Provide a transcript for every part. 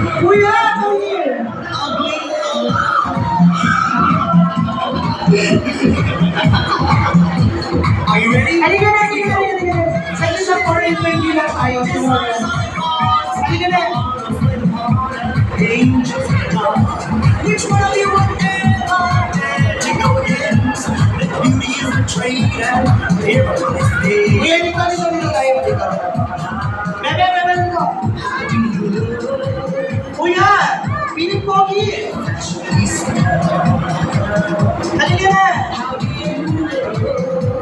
Kuya, come here. Are you ready? Halika na, halika na, halika na. Sa 4 and 20 lang tayo. Halika na. Come. Which one of you would ever dare to go against? The beauty is a trade and everyone is paid. Kuya, dito, dito, dito tayo. Dito. Bebe, bebe, dito. Piling pogi. Halika na.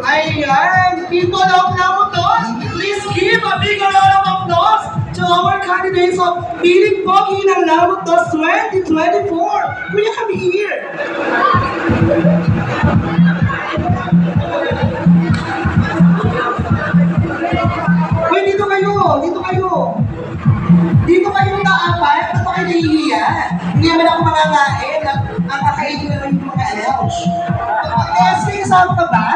Ayan, people of Namutos, please give a big round of applause to our candidates of Piling Pogi ng Namutos 2024. Kuya, kami here. Uy, dito kayo! Dito kayo! Dito kayo ba kayo nahihiya? Hindi naman ako mangangain. Ang ang kakainin ko naman yung mga lunch. Eh, sige, kasama ka ba?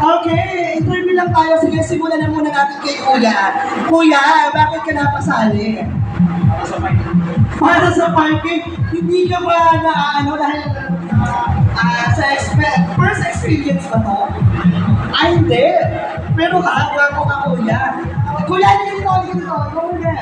Okay, interview lang tayo. Sige, simulan na muna natin kay Kuya. Kuya, bakit ka napasali? Para sa parking, hindi ka ba na ano dahil ah, sa expe- first experience ba to? Ay, hindi. Pero kakagawa ko ka, kuya. Kuya, hindi hindi dito. Muna.